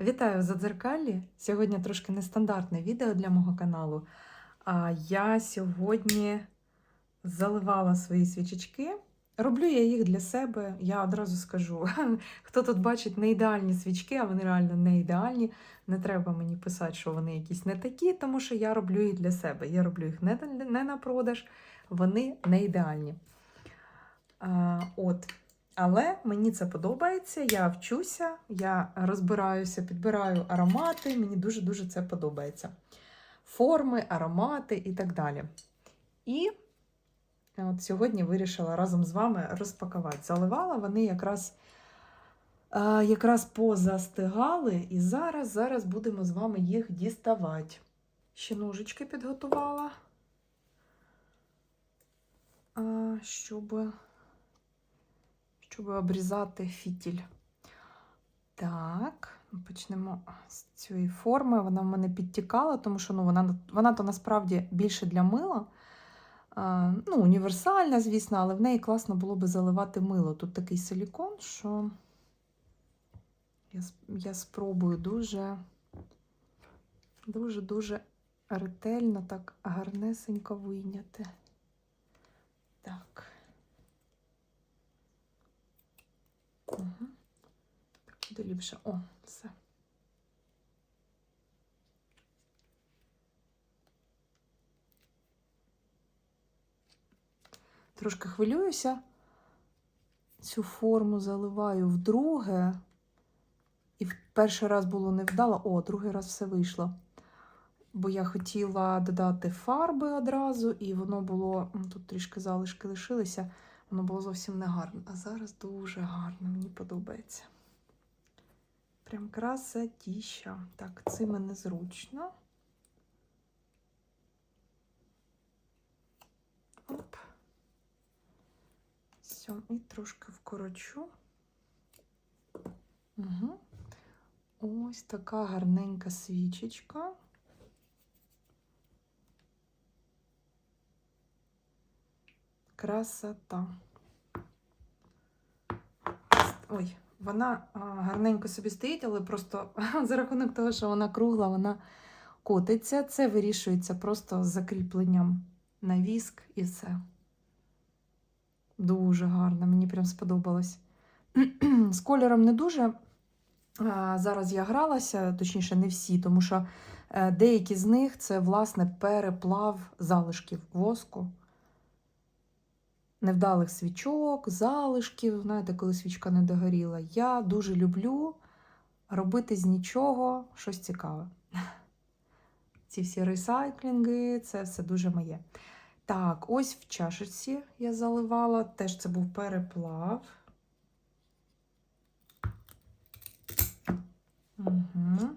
Вітаю в Задзеркалі. Сьогодні трошки нестандартне відео для мого каналу. А я сьогодні заливала свої свічечки. Роблю я їх для себе. Я одразу скажу, хто тут бачить не ідеальні свічки, а вони реально не ідеальні. Не треба мені писати, що вони якісь не такі, тому що я роблю їх для себе. Я роблю їх не, на продаж, вони не ідеальні. От. Але мені це подобається, я вчуся, я розбираюся, підбираю аромати, мені дуже-дуже це подобається. Форми, аромати і так далі. І от сьогодні вирішила разом з вами розпакувати. Заливала вони якраз, е, якраз позастигали, і зараз, зараз будемо з вами їх діставати. Ще ножички підготувала, щоб щоб обрізати фітіль. Так, почнемо з цієї форми. Вона в мене підтікала, тому що ну, вона, вона то насправді більше для мила. Ну, Універсальна, звісно, але в неї класно було би заливати мило. Тут такий силікон, що я, я спробую дуже, дуже-дуже ретельно, так гарнесенько вийняти. Так. Угу. Так буде ліпше. О, все. Трошки хвилююся. Цю форму заливаю вдруге. І в перший раз було невдало. О, другий раз все вийшло. Бо я хотіла додати фарби одразу, і воно було. Тут трішки залишки лишилися. Воно було зовсім не гарно. А зараз дуже гарно, мені подобається. Прям красотіща. Так, цими незручно. Оп. Все, і трошки вкорочу. Угу. Ось така гарненька свічечка. Красота. Ой, вона гарненько собі стоїть, але просто за рахунок того, що вона кругла, вона котиться. Це вирішується просто з закріпленням на віск і все. Дуже гарно, мені прям сподобалось. З кольором не дуже. Зараз я гралася, точніше, не всі, тому що е, деякі з них це, власне, переплав залишків воску невдалих свічок, залишків, знаєте, коли свічка не догоріла. Я дуже люблю робити з нічого щось цікаве. Ці всі ресайклінги, це все дуже моє. Так, ось в чашечці я заливала, теж це був переплав. Угу.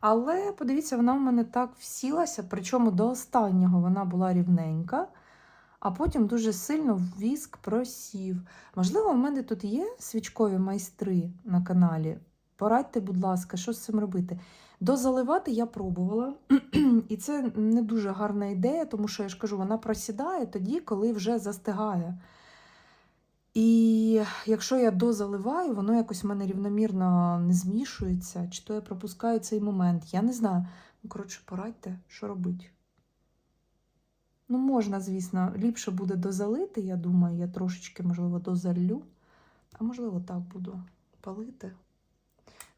Але подивіться, вона в мене так всілася, причому до останнього вона була рівненька а потім дуже сильно віск просів. Можливо, в мене тут є свічкові майстри на каналі. Порадьте, будь ласка, що з цим робити. Дозаливати я пробувала, і це не дуже гарна ідея, тому що я ж кажу, вона просідає тоді, коли вже застигає. І якщо я дозаливаю, воно якось в мене рівномірно не змішується, чи то я пропускаю цей момент. Я не знаю. Ну, коротше, порадьте, що робити. Ну, можна, звісно, ліпше буде дозалити, я думаю, я трошечки, можливо, дозалю, а можливо, так буду палити.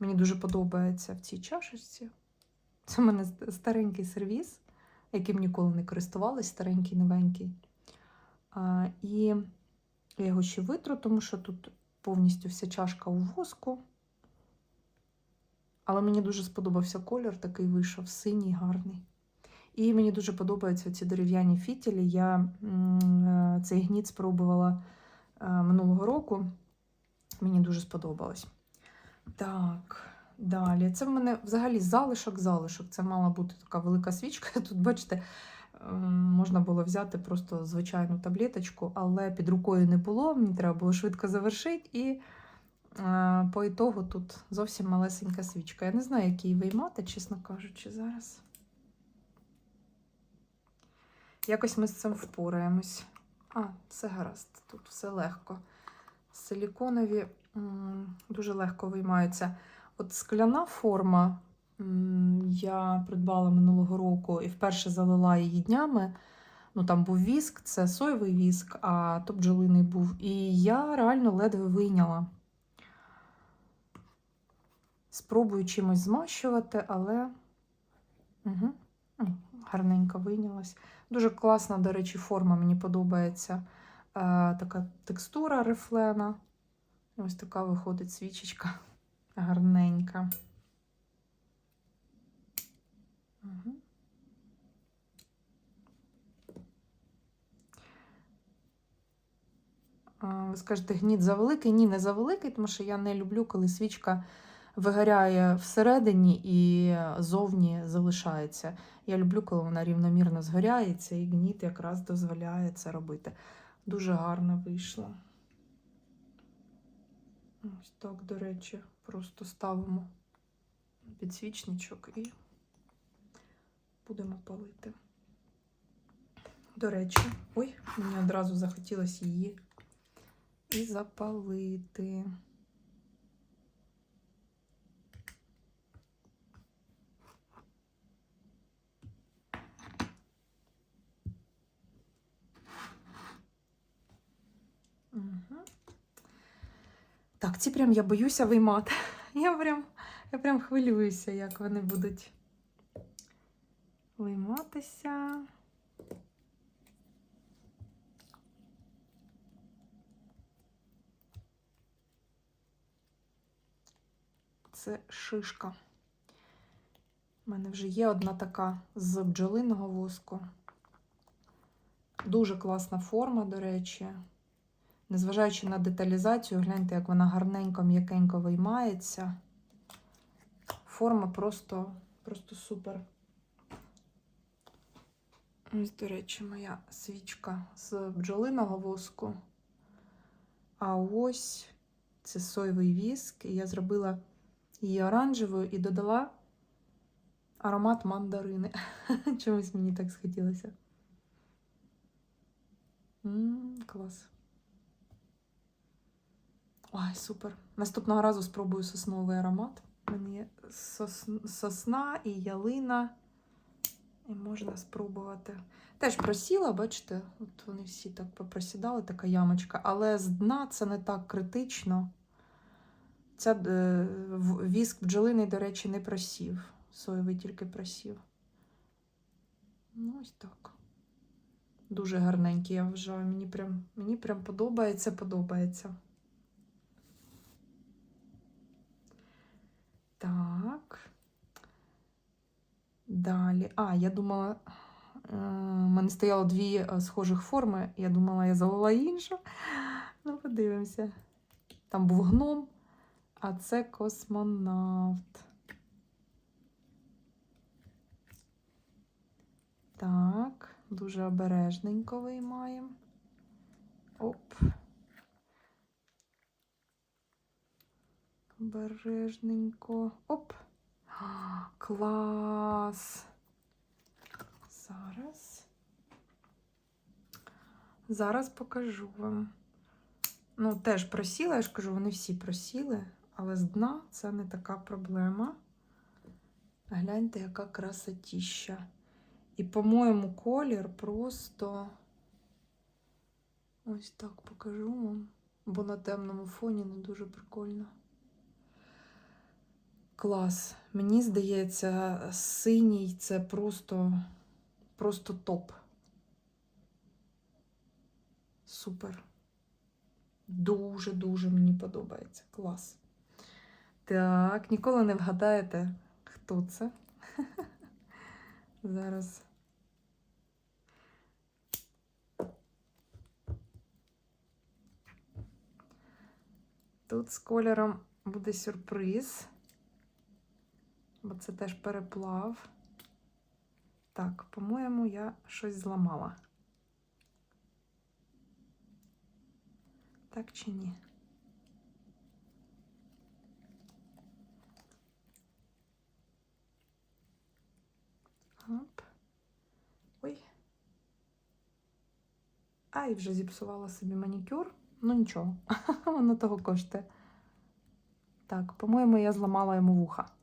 Мені дуже подобається в цій чашечці. Це в мене старенький сервіс, яким ніколи не користувалась, старенький, новенький. А, І я його ще витру, тому що тут повністю вся чашка у воску. Але мені дуже сподобався колір, такий вийшов синій, гарний. І мені дуже подобаються ці дерев'яні фітілі. Я е, цей гніт спробувала е, минулого року. Мені дуже сподобалось. Так, далі. Це в мене взагалі залишок-залишок. Це мала бути така велика свічка. Тут, бачите, можна було взяти просто звичайну таблеточку, але під рукою не було. Мені треба було швидко завершити. І е, по ітогу тут зовсім малесенька свічка. Я не знаю, як її виймати, чесно кажучи, зараз. Якось ми з цим впораємось. А, все гаразд, тут все легко. Силіконові дуже легко виймаються. От скляна форма я придбала минулого року і вперше залила її днями. Ну, там був віск, це соєвий віск, а то бджолиний був. І я реально ледве вийняла. Спробую чимось змащувати, але угу. гарненько вийнялась. Дуже класна, до речі, форма, мені подобається. Е, така текстура рифлена. Ось така виходить свічечка гарненька. Угу. Ви скажете, гніт завеликий? Ні, не завеликий, тому що я не люблю, коли свічка вигоряє всередині і зовні залишається. Я люблю, коли вона рівномірно згоряється, і гніт якраз дозволяє це робити. Дуже гарно вийшло. Ось так, до речі, просто ставимо підсвічничок і будемо палити. До речі, ой, мені одразу захотілося її і запалити. Угу. Так, ці прям я боюся виймати. Я прям, я прям хвилююся, як вони будуть вийматися. Це шишка. У мене вже є одна така з бджолиного воску. Дуже класна форма, до речі. Незважаючи на деталізацію, гляньте, як вона гарненько, м'якенько виймається. Форма просто, просто супер. Ось, до речі, моя свічка з бджолиного воску. А ось це соєвий віск. І я зробила її оранжевою і додала аромат мандарини. Чомусь мені так схотілося. М -м, клас. Ой, супер. Наступного разу спробую сосновий аромат. Є сос... сосна і ялина. І можна спробувати. Теж просіла, бачите, от вони всі так попросідали, така ямочка, але з дна це не так критично. Ця е, віск бджолиний, до речі, не просів. Соєвий тільки просів. Ну, ось так. Дуже гарненький, я вважаю. Мені прям, мені прям подобається, подобається. Так. Далі. А, я думала, у мене стояло дві е, схожих форми. Я думала, я залила іншу. Ну, подивимося. Там був гном, а це космонавт. Так, дуже обережненько виймаємо. Оп. Обережненько. Оп. Клас. Зараз. Зараз покажу вам. Ну, теж просіла, я ж кажу, вони всі просіли, але з дна це не така проблема. Гляньте, яка красотіща. І, по-моєму, колір просто ось так покажу вам, бо на темному фоні не дуже прикольно. Клас. Мені здається, синій це просто, просто топ. Супер. Дуже-дуже мені подобається. Клас. Так, ніколи не вгадаєте, хто це. Зараз. Тут з кольором буде сюрприз бо це теж переплав. Так, по-моєму, я щось зламала. Так чи ні? Оп. Ой. А, і вже зіпсувала собі манікюр. Ну нічого, воно того коштує. Так, по-моєму, я зламала йому вуха.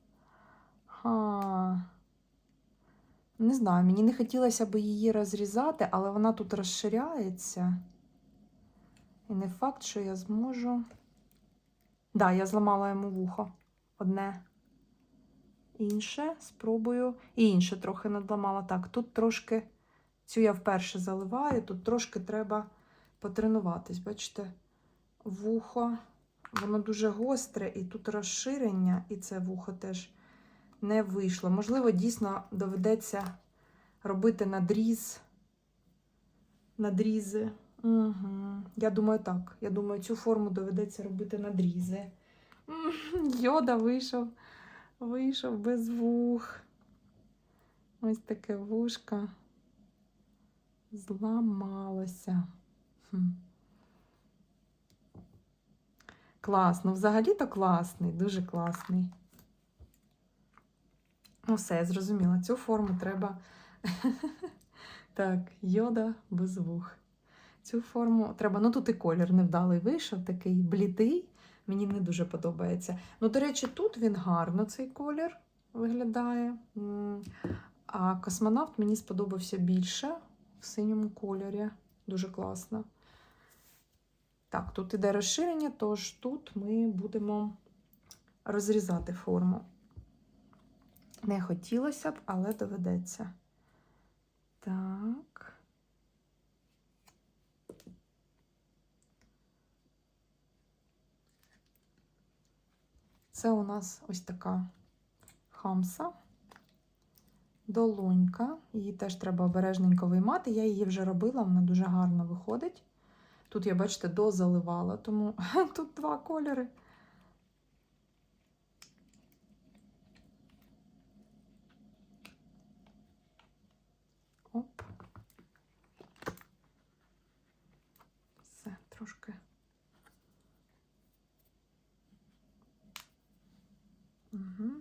Ха. Не знаю, мені не хотілося б її розрізати, але вона тут розширяється. І не факт, що я зможу. Так, да, я зламала йому вухо. Одне. Інше спробую. І інше трохи надламала. Так, тут трошки, цю я вперше заливаю, тут трошки треба потренуватись. Бачите, вухо, воно дуже гостре, і тут розширення, і це вухо теж не вийшло. Можливо, дійсно доведеться робити надріз. Надрізи. Угу. Я думаю, так. Я думаю, цю форму доведеться робити надрізи. Йода вийшов. Вийшов без вух. Ось таке вушка зламалося. Хм. Клас, ну взагалі-то класний, дуже класний. Ну, все, я зрозуміла. Цю форму треба. Так, йода без вух. Цю форму треба. Ну, тут і колір невдалий вийшов, такий блідий. Мені не дуже подобається. Ну, до речі, тут він гарно цей колір виглядає. А космонавт мені сподобався більше в синьому кольорі. Дуже класно. Так, тут іде розширення, тож тут ми будемо розрізати форму. Не хотілося б, але доведеться. Так. Це у нас ось така хамса, долонька. Її теж треба обережненько виймати. Я її вже робила, вона дуже гарно виходить. Тут я, бачите, дозаливала, тому тут два кольори. Оп. Все, трошки. Угу.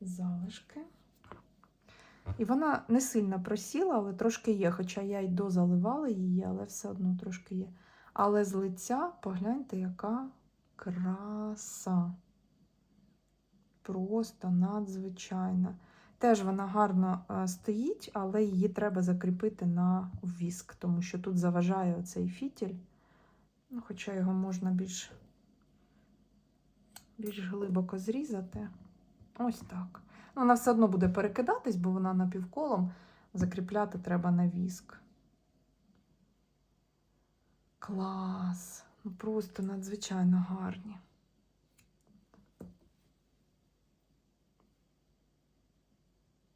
Залишки. І вона не сильно просіла, але трошки є. Хоча я й дозаливала її, але все одно трошки є. Але з лиця погляньте, яка краса. Просто надзвичайна. Теж вона гарно е, стоїть, але її треба закріпити на віск, тому що тут заважає оцей фітіль. Ну, хоча його можна більш, більш глибоко зрізати. Ось так. Ну, Вона все одно буде перекидатись, бо вона напівколом закріпляти треба на віск. Клас! Ну просто надзвичайно гарні.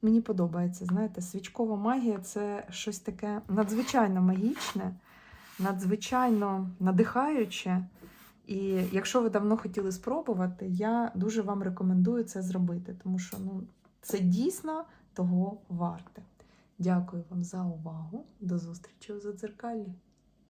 Мені подобається, знаєте, свічкова магія це щось таке надзвичайно магічне, надзвичайно надихаюче. І якщо ви давно хотіли спробувати, я дуже вам рекомендую це зробити, тому що ну, це дійсно того варте. Дякую вам за увагу. До зустрічі у задзеркаллі.